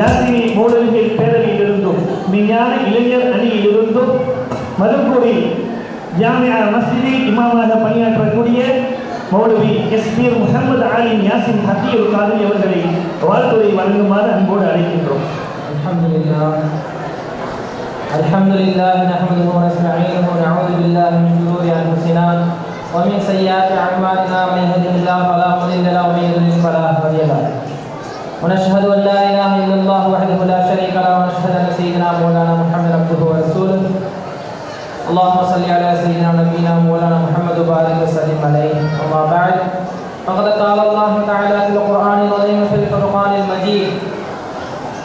யாசினி மூடல்கள் பேரவையில் இருந்தும் விஞ்ஞான இளைஞர் அணியில் இருந்தும் மருப்பூரில் ஜாமியா மஸ்ஜிதில் இமாமாக பணியாற்றக்கூடிய மௌலவி எஸ்பீர் முகமது ஆலிம் யாசின் ஹத்தியுல் காதலி அவர்களை வாழ்த்துறை வழங்குமாறு அன்போடு அழைக்கின்றோம் الحمد لله الحمد لله نحمده ونستعينه ونعوذ بالله من شرور انفسنا ومن سيئات اعمالنا من يهده الله فلا مضل له ومن يضلل فلا هادي له ونشهد ان وحده لا شريك له ونشهد أن سيدنا مولانا محمد عبده ورسوله. اللهم صل على سيدنا ونبينا مولانا محمد وبارك وسلم عليه. أما بعد فقد قال الله تعالى في القرآن العظيم في الفرقان المجيد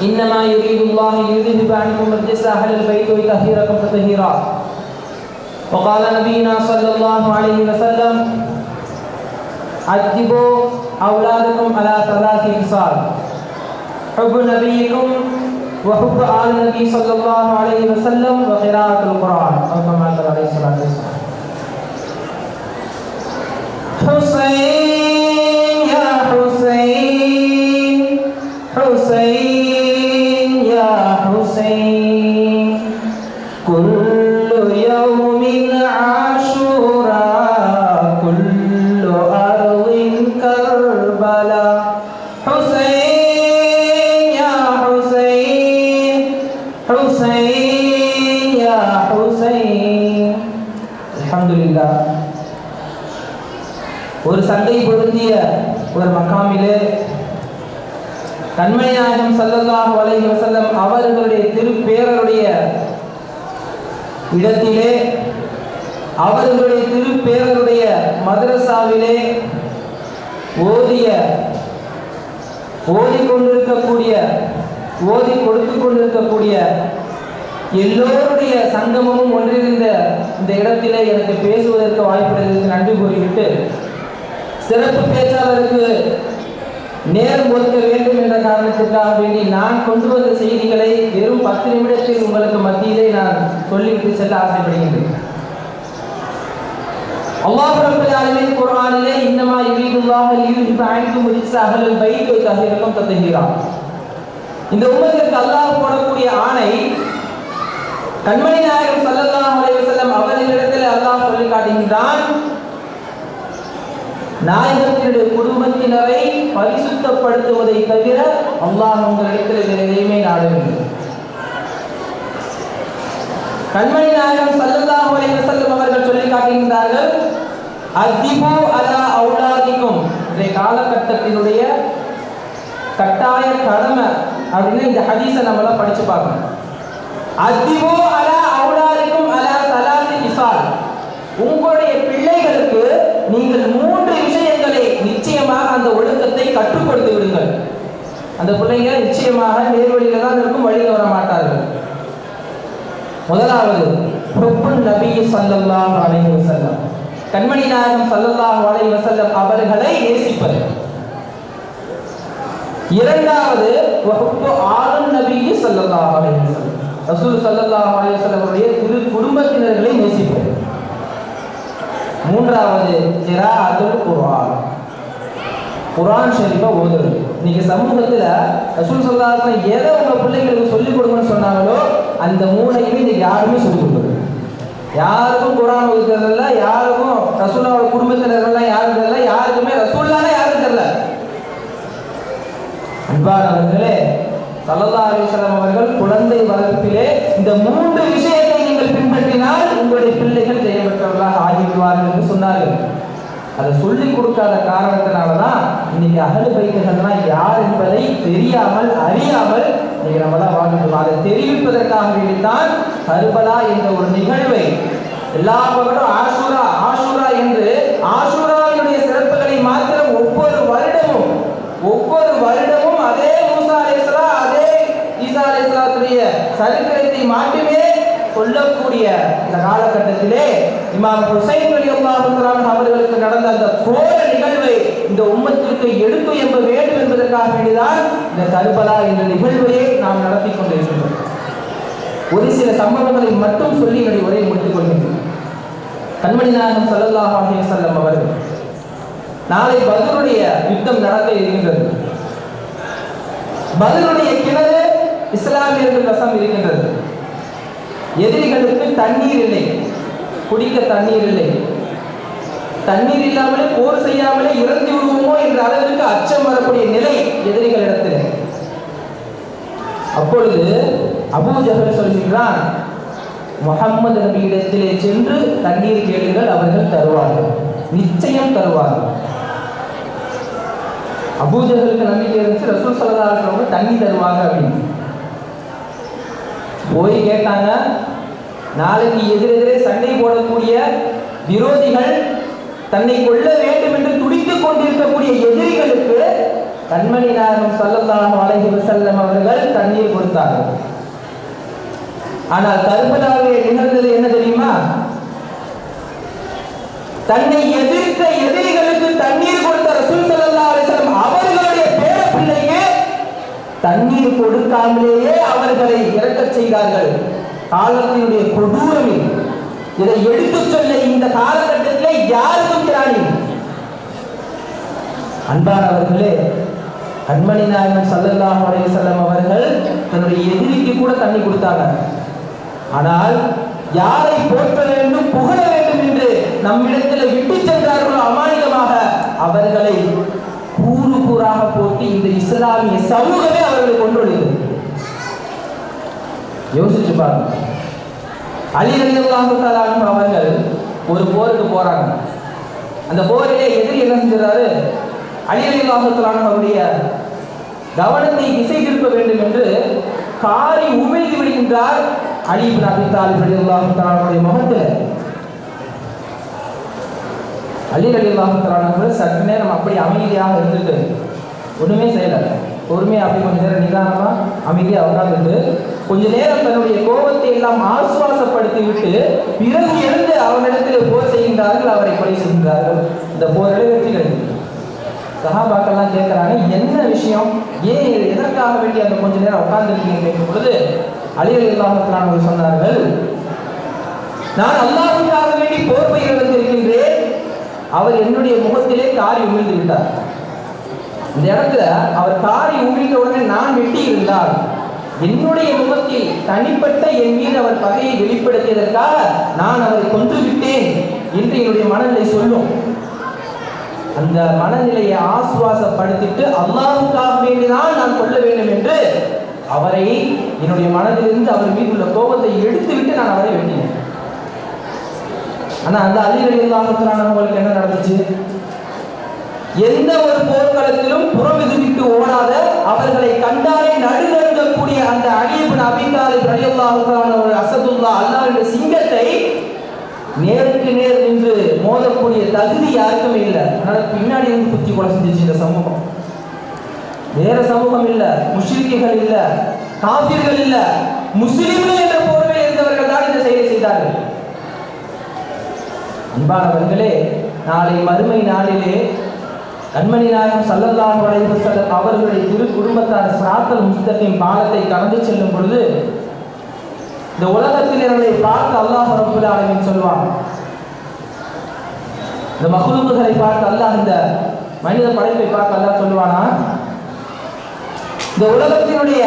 إنما يريد الله ليذهب عنكم الرجس أهل البيت ويطهركم تطهيرا. وقال نبينا صلى الله عليه وسلم أدبوا أولادكم على ثلاث خصال حب نبيكم وحب آل آلنبي صلى الله عليه وسلم وقراءة القرآن. أو كما قال عليه الصلاة والسلام. حسين ஹுசைன். ஒரு சண்டை பொருத்திய ஒரு மக்காமிலே கண்மணிநாயகம் சல்லல்லாஹு வளைய செல்லம் அவர்களுடைய திருப்பேரருடைய இடத்திலே அவர்களுடைய திருப்பேரருடைய மதரசாவிலே ஓதிய ஓதி கொண்டிருக்கக்கூடிய ஓதி கொடுத்து கொண்டிருக்கக்கூடிய எல்லோருடைய சங்கமமும் ஒன்றிருந்த இந்த இடத்திலே எனக்கு பேசுவதற்கு வாய்ப்புள்ளதற்கு நன்றி கூறிவிட்டு சிறப்பு பேச்சாளருக்கு நேரம் ஒதுக்க வேண்டும் என்ற காரணத்திற்காக வேண்டி நான் கொண்டு வந்த செய்திகளை வெறும் பத்து நிமிடத்தில் உங்களுக்கு மத்தியிலே நான் சொல்லிவிட்டு செல்ல ஆசைப்படுகின்றேன். அல்லாஹ் ரப்பல் ஆலமீன் குர்ஆனிலே இன்னமா யுரீதுல்லாஹு லியுஹிப அன்கும் ரிஜ்ஸ பைத் வ தஹீரக்கும் தத்ஹீரா இந்த உம்மத்திற்கு அல்லாஹ் போடக்கூடிய ஆணை கண்மணி நாயகம் சல்லல்லாஹு அலைஹி வஸல்லம் அவர்களிடத்தில் அல்லாஹ் சொல்லி காட்டுகின்றான் நாயகத்தினுடைய குடும்பத்தினரை பரிசுத்தப்படுத்துவதை தவிர அல்லாஹ் உங்களிடத்தில் வேறு எதையுமே நாடவில்லை. கண்மணி நாயகம் சல்லல்லாஹு அலைஹி வஸல்லம் அவர்கள் சொல்லி காட்டுகின்றார்கள் அதிபு அலா அவுலாதிக்கும். இன்றைய காலகட்டத்தினுடைய கட்டாய கடமை அப்படின்னு இந்த ஹதீஸை நம்மளாம் படிச்சு பார்க்கணும். அத்திபு அலா அவுலாதிக்கும் அலா சலாசி இசால் உங்களுடைய பிள்ளைகளுக்கு நீங்கள் மூன்று விஷயங்களை நிச்சயமாக அந்த ஒழுக்கத்தை கற்றுக் கொடுத்து விடுங்கள். அந்த பிள்ளைங்க நிச்சயமாக நேர்வழியில தான் இருக்கும் வழியில் வர மாட்டார்கள். முதலாவது ஹுப்புன் நபி சல்லல்லாஹு அலைஹி வஸல்லம். கண்மணி நாயகம் சல்லல்லாஹு அலைஹி வஸல்லம் அவர்களை நேசிப்பது. இரண்டாவது ஹுப்பு ஆளும் நபி சல்லல்லாஹு அலைஹி வஸல்லம். ரசூல் ஸல்லல்லாஹு அலைஹி வஸல்லம் திரு குடும்பத்தினர்களை நேசிப்பது. மூன்றாவது கிரா அதுல் குரான் குரான் ஷெரீஃபை ஓதுறது இன்னைக்கு சமூகத்துல ரசூல் ஸல்லல்லாஹு எதை உங்க பிள்ளைங்களுக்கு சொல்லிக் கொடுங்கன்னு சொன்னாங்களோ அந்த மூணையுமே இன்னைக்கு யாருமே சொல்லிக் கொடுக்குறது யாருக்கும் குரான் ஒதுக்கிறதில்ல யாருக்கும் ரசூலோட குடும்பத்தினர்கள்லாம் யாரும் தெரியல யாருக்குமே ரசூல்லானே யாரும் தெரியல அன்பானவர்களே ஸல்லல்லாஹு அவர்கள் குழந்தை வளர்ப்பிலே இந்த மூன்று விஷயத்தை நீங்கள் பின்பற்றினால் உங்களுடைய பிள்ளைகள் ஜெயம் பெற்றவர்களாக ஆகிவிடுவார்கள் என்று சொன்னார்கள். அதை சொல்லிக் கொடுக்காத காரணத்தினால தான் இன்னைக்கு அகல் பைக்குகள்னா யார் என்பதை தெரியாமல் அறியாமல் இன்னைக்கு தான் வாழ்ந்துட்டு அதை தெரிவிப்பதற்காக வேண்டித்தான் கருபலா என்ற ஒரு நிகழ்வை எல்லா பகலும் ஆஷூரா ஆஷூரா என்று ஆஷூராவினுடைய சிறப்புகளை மாத்திரம் ஒவ்வொரு வருடமும் ஒவ்வொரு வருடமும் அதே மூசா அலைஹிஸ்ஸலாம் அதே ஈசா அலைஹிஸ்ஸலாத்துடைய சரித்திரத்தை மாற்றுமே சொல்லக்கூடிய இந்த காலகட்டத்திலே இமாம் ஹுசைன் அலி தஆலா அவர்களுக்கு நடந்த அந்த கோர நிகழ்வை இந்த உம்மத்திற்கு எடுத்து எம்ப வேண்டும் என்பதற்காக வேண்டிதான் இந்த கர்பலா என்ற நிகழ்வையை நாம் நடத்தி கொண்டிருக்கிறோம் ஒரு சில சம்பவங்களை மட்டும் சொல்லி என்னுடைய உரையை முடித்துக் கொள்கின்றேன். கண்மணி நாயகம் சல்லல்லாஹ் அலைஹி வஸல்லம் அவர்கள் நாளை பதிலுடைய யுத்தம் நடக்க இருக்கின்றது. பதிலுடைய கிணறு இஸ்லாமியர்கள் வசம் இருக்கின்றது. எதிரிகளுக்கு தண்ணீர் இல்லை. குடிக்க தண்ணீர் இல்லை. தண்ணீர் இல்லாமலே போர் செய்யாமலே இறந்து விடுவோமோ என்ற அளவிற்கு அச்சம் வரக்கூடிய நிலை எதிரிகளிடத்தில். அப்பொழுது அபூஜகர் சொல்கின்றான் முகம்மது நபியிடத்திலே சென்று தண்ணீர் கேளுங்கள் அவர்கள் தருவார்கள். நிச்சயம் தருவார்கள். அபூஜகருக்கு நம்பிக்கை இருந்துச்சு ரசூல் சல்லா தண்ணி தருவாங்க அப்படின்னு. போய் கேட்டாங்க. நாளைக்கு எதிரெதிரே சண்டை போடக்கூடிய விரோதிகள் தன்னை கொள்ள வேண்டும் என்று துடித்துக் கொண்டிருக்கக்கூடிய எதிரிகளுக்கு கண்மணி நாயகம் ஸல்லல்லாஹு அலைஹி வஸல்லம் அவர்கள் தண்ணீர் கொடுத்தார்கள். ஆனால் கர்பலாவிலே நிகழ்ந்தது என்ன தெரியுமா? தன்னை எதிர்த்த எதிரிகளுக்கு தண்ணீர் கொடுத்த தண்ணீர் கொடுக்காமலேயே அவர்களை இறக்கச் செய்தார்கள். காலத்தினுடைய கொடூரம். இதை எடுத்துச் சொல்ல இந்த காலகட்டத்திலே யாருக்கும் திராணி அன்பானவர்களே அன்மணி நாயகன் ஸல்லல்லாஹு அலைஹி செல்லம் அவர்கள் தன்னுடைய எதிரிக்கு கூட தண்ணி கொடுத்தாங்க ஆனால் யாரை போற்ற வேண்டும் புகழ வேண்டும் என்று நம்மிடத்தில் விட்டு சென்றார்களோ அமானிதமாக அவர்களை கூறு கூறாக போட்டு இந்த இஸ்லாமிய சமூகமே அவர்களை கொண்டுள்ளது யோசிச்சு பாருங்க. அலி அவர்கள் ஒரு போருக்கு போறாங்க. அந்த போரிலே எதிரி என்ன செஞ்சாரு அலி அவருடைய கவனத்தை திசை திருப்ப வேண்டும் என்று காரி உமிழ்ந்து விடுகின்றார் அலி இப்னு அபி தாலிப் முகத்தில். அலி ரலியல்லாஹு சற்று நேரம் அப்படி அமைதியாக இருந்துட்டு ஒன்றுமே செய்யலை. பொறுமையா அப்படி கொஞ்ச நேரம் நிதானமா அமைதியாக உட்கார்ந்துட்டு கொஞ்ச நேரம் தன்னுடைய கோபத்தை எல்லாம் ஆசுவாசப்படுத்தி விட்டு பிறகு இருந்து அவனிடத்தில் போர் செய்கின்றார்கள் அவரை கொலை செய்கின்றார்கள். இந்த போரில் வெற்றி கிடைக்கும் சஹாபாக்கெல்லாம் கேட்குறாங்க என்ன விஷயம்? ஏன் எதற்காக வேண்டி அந்த கொஞ்ச நேரம் உட்கார்ந்துருக்கீங்க கேட்கும் பொழுது அலிகள் இல்லாமல் சொன்னார்கள் நான் அல்லாவுக்காக வேண்டி போர் பயிர் வந்திருக்கின்றேன் அவர் என்னுடைய முகத்திலே காரி உமிழ்ந்து விட்டார். இந்த இடத்துல அவர் காரி உமிழ்ந்த உடனே நான் வெட்டி இருந்தால் என்னுடைய முகத்தில் தனிப்பட்ட என் மீது அவர் பகையை வெளிப்படுத்தியதற்காக நான் அவரை கொன்று விட்டேன் என்று என்னுடைய மனநிலை சொல்லும். அந்த மனநிலையை ஆசுவாசப்படுத்திட்டு அல்லாவுக்காக வேண்டிதான் நான் கொள்ள வேண்டும் என்று அவரை என்னுடைய மனதிலிருந்து அவர் மீது உள்ள கோபத்தை எடுத்துவிட்டு நான் அவரை வெட்டினேன். ஆனா அந்த அலி ரலியல்லாஹு உங்களுக்கு என்ன நடந்துச்சு? எந்த ஒரு போர்க்களத்திலும் புறவிதுவிட்டு ஓடாத அவர்களை கண்டாலே நடுநடுங்கக்கூடிய அந்த அலிபின் அபிதாலி ஒரு அசதுல்லா அல்லாஹ் என்ற சிங்கத்தை நேருக்கு நேர் நின்று மோதக்கூடிய தகுதி யாருக்குமே இல்லை. அதனால பின்னாடி இருந்து குத்தி கொலை செஞ்சிச்சு இந்த சமூகம். வேற சமூகம் இல்லை. முஷ்ரிக்குகள் இல்லை. காபிர்கள் இல்லை. முஸ்லிம்கள் என்ற போர்வையில் இருந்தவர்கள் தான் இந்த செயலை செய்தார்கள் அன்பானவர்களே நாளை மறுமை நாளிலே கண்மணி நாயகம் சல்லல்லாஹ் வளைவு வஸல்லம் அவர்களுடைய திரு குடும்பத்தார் சாத்தல் முஸ்தத்தின் பாலத்தை கடந்து செல்லும் பொழுது இந்த உலகத்தில் இருந்தை பார்த்து அல்லாஹ் ரப்புல் ஆலமீன் சொல்வான். இந்த மஹ்லூக்குகளை பார்த்து அல்லாஹ் இந்த மனித படைப்பை பார்த்து அல்லாஹ் சொல்லுவானா? இந்த உலகத்தினுடைய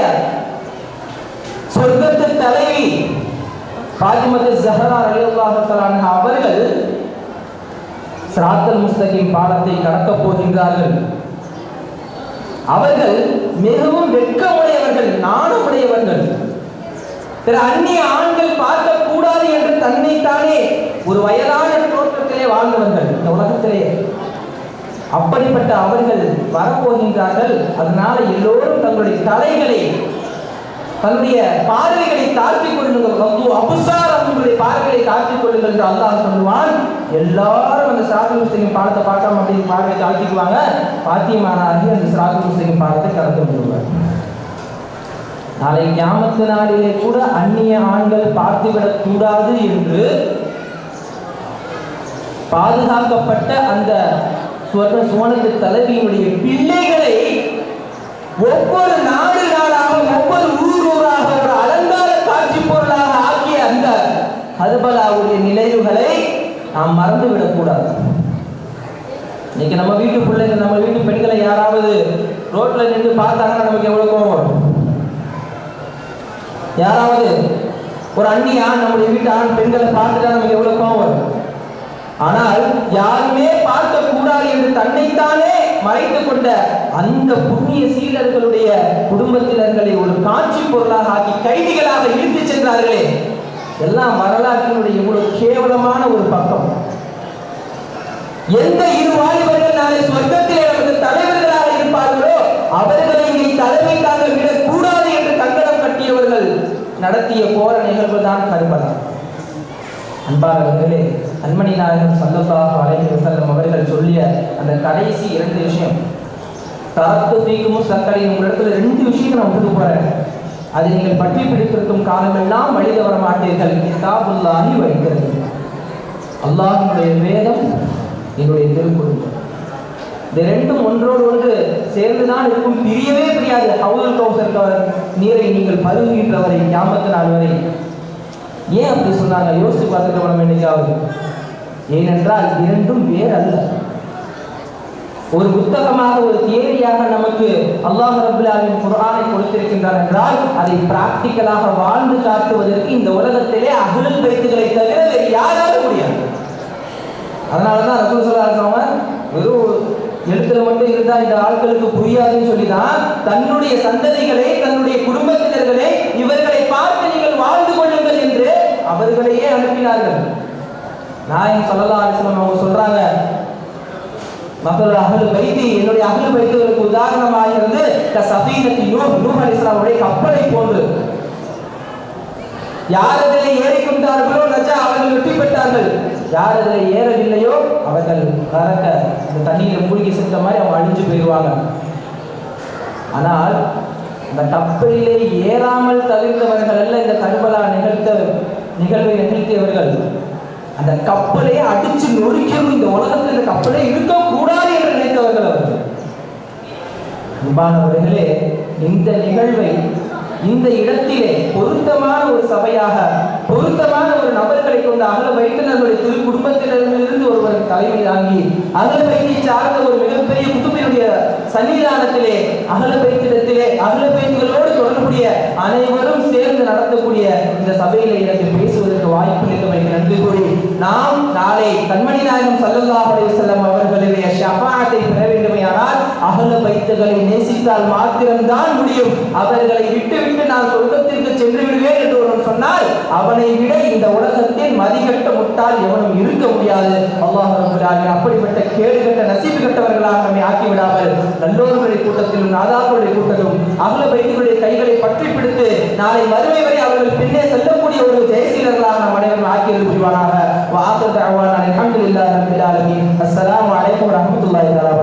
சொர்க்கத்தின் தலைவி பாத்திமத்து ஜஹரா ரலியல்லாஹு அவர்கள் சிராத்தல் முஸ்தகின் பாலத்தை கடக்கப் போகின்றார்கள். அவர்கள் மிகவும் வெட்கமுடையவர்கள் நாணமுடையவர்கள். பிற அந்நிய ஆண்கள் பார்க்க கூடாது என்று தன்னைத்தானே ஒரு வயதான தோற்றத்திலே வாழ்ந்தவர்கள் இந்த உலகத்திலே அப்படிப்பட்ட அவர்கள் வரப்போகின்றார்கள். அதனால எல்லோரும் தங்களுடைய தலைகளை தன்னுடைய பார்வைகளை தாழ்த்திக் கொள்ளுங்கள். அபுசார் அவங்களுடைய பார்வைகளை தாழ்த்திக் கொள்ளுங்கள் என்று அல்லாஹ் சொல்லுவான். எல்லாரும் அந்த சிராத்து முஸ்லிம் பாடத்தை பார்க்காம அப்படி பார்வை தாழ்த்திக்குவாங்க. பாத்தியமானாகி அந்த சிராத்து முஸ்லிம் பாடத்தை கடந்து விடுவார் நாளை கியாமத்து நாளிலே கூட அந்நிய ஆண்கள் பார்த்துவிடக் கூடாது என்று பாதுகாக்கப்பட்ட அந்த சுவர்ண சுவனத்து தலைவியினுடைய பிள்ளைகளை ஒவ்வொரு நாடு நாளாக ஒவ்வொரு ஊர் ஊராக ஒரு அலங்கார காட்சி பொருளாக ஆக்கிய அந்த ஹர்பலாவுடைய நினைவுகளை நாம் மறந்து விடக்கூடாது இன்னைக்கு நம்ம வீட்டு பிள்ளைங்க நம்ம வீட்டு பெண்களை யாராவது ரோட்ல நின்று பார்த்தாங்கன்னா நமக்கு எவ்வளவு கோவம் வரும்? யாராவது ஒரு அண்ணி ஆண் நம்முடைய வீட்டு ஆண் பெண்களை பார்த்துட்டா நமக்கு எவ்வளவு கோவம் வரும்? ஆனால் யாருமே பார்க்க கூடாது என்று தன்னைத்தானே மறைத்துக் கொண்ட அந்த புண்ணிய சீலர்களுடைய குடும்பத்தினர்களை ஒரு காட்சி பொருளாக ஆக்கி கைதிகளாக இழுத்துச் சென்றார்களே. எல்லாம் வரலாற்றினுடைய இவ்வளவு கேவலமான ஒரு பக்கம். எந்த இரு வாலிபர்கள் நாளை சொர்க்கத்தில் நமக்கு தலைவர்களாக இருப்பார்களோ அவர்களை இங்கே தலைமைக்காக விடக்கூடாது என்று கங்கணம் கட்டியவர்கள் நடத்திய போர நிகழ்வு தான் கருபலா அன்பாளர்களே அன்மணி நாயகம் சல்லல்லாஹு அலைஹி வஸல்லம் அவர்கள் சொல்லிய அந்த கடைசி இரண்டு விஷயம். தரத்து தீக்கும் சக்கரை உங்களிடத்துல ரெண்டு விஷயத்தை நான் விட்டு போறேன். அதை நீங்கள் பற்றி பிடித்திருக்கும் காலமெல்லாம் வழி தவற மாட்டீர்கள். கிதாபுல்லாஹி வைக்கிறது அல்லாஹினுடைய வேதம் என்னுடைய திருக்குறள். இந்த ரெண்டும் ஒன்றோடு ஒன்று சேர்ந்துதான் இருக்கும். பிரியவே பிரியாது. ஹவுல் இருக்கவர் நீரை நீங்கள் பருகுகின்றவரை ஞாபகத்து நாள் வரை. ஏன் அப்படி சொன்னாங்க யோசிச்சு பார்த்துட்டு நம்ம என்னைக்காவது ஏனென்றால் இரண்டும் வேறு அல்ல ஒரு புத்தகமாக ஒரு தியரியாக நமக்கு அல்லாஹ் ரபுல்லாவின் குரானை கொடுத்திருக்கின்றார் என்றால் அதை பிராக்டிக்கலாக வாழ்ந்து காட்டுவதற்கு இந்த உலகத்திலே அகலல் பேத்துகளை தவிர வேறு யாராலும் முடியாது. அதனால தான் ரசூல் சொல்லா அலைஹி வெறும் எழுத்துல மட்டும் இருந்தா இந்த ஆட்களுக்கு புரியாதுன்னு சொல்லி தான் தன்னுடைய சந்ததிகளை தன்னுடைய குடும்பத்தினர்களை இவர்களை பார்த்து நீங்கள் வாழ்ந்து கொள்ளுங்கள் என்று அவர்களையே அனுப்பினார்கள். நாயன் சொல்லலாம் அவங்க சொல்றாங்க மக்களோட அகல் வைத்தி என்னுடைய அகல் பைத்துகளுக்கு உதாரணமாக இருந்து க சஃபீனத்தி நூஹ் நூஹ் கப்பலை போன்று. யார் அதில் ஏறிக்கொண்டார்களோ நஜா அவர்கள் வெற்றி பெற்றார்கள். யார் அதில் ஏறவில்லையோ அவர்கள் கறக்க இந்த தண்ணீரை மூழ்கி சென்ற மாதிரி அவங்க அழிஞ்சு போயிடுவாங்க. ஆனால் இந்த கப்பலிலே ஏறாமல் தவிர்த்தவர்கள் அல்ல இந்த கர்பலா நிகழ்த்த நிகழ்வை நிகழ்த்தியவர்கள். அந்த கப்பலை அடிச்சு நொறுக்கவும் இந்த உலகத்தில் இந்த கப்பலே இருக்கக்கூடாது என்று நினைத்தவர்கள் அவர்கள். அன்பானவர்களே இந்த நிகழ்வை இந்த இடத்திலே பொருத்தமான ஒரு சபையாக பொருத்தமான ஒரு நபர்களை கொண்டு அகல வைத்து நம்முடைய திரு குடும்பத்திலிருந்து ஒருவர் தலைமை தாங்கி அகல வைத்தை சார்ந்த ஒரு மிகப்பெரிய குத்துமையுடைய சன்னிதானத்திலே அகல வைத்திடத்திலே அகல வைத்துகளோடு அனைவரும் சேர்ந்து நடத்தக்கூடிய இந்த சபையில எனக்கு பேசுவதற்கு வாய்ப்பு இருந்தமைக்கு நன்றி கூறி நாம் நாளை கண்மணி நாயகம் சல்லல்லாஹு அலைஹி வஸல்லம் அவர்களுடைய ஷபாத்தை பெற வேண்டுமையானால் அகல பைத்துகளை நேசித்தால் மாத்திரம்தான் முடியும். அவர்களை விட்டு விட்டு நான் சொர்க்கத்திற்கு சென்று விடுவேன் என்று ஒருவன் சொன்னால் அவனை விட இந்த உலகத்தில் மதிகட்ட முட்டால் எவனும் இருக்க முடியாது. அல்லாஹ் ரப்பல் ஆலமீன் அப்படிப்பட்ட கேடுகட்ட நசீபு கட்டவர்களாக நம்மை ஆக்கிவிடாமல் நல்லோர்களுடைய கூட்டத்திலும் நாதாக்களுடைய கூட்டத்திலும் அகல பைத்துகளுடைய கைகளை கொடுத்து நாளை மறுமை வரை அவர்கள் பின்னே செல்லக்கூடிய ஒரு ஜெயசீலர்களாக நம் அனைவரும் ஆக்கி புரிவானாக வாசல் தகவல் அலமதுல்லா ரப்பில் ஆலமீன். அஸ்ஸலாமு அலைக்கும் வரஹ்மத்துல்லாஹி தஆலா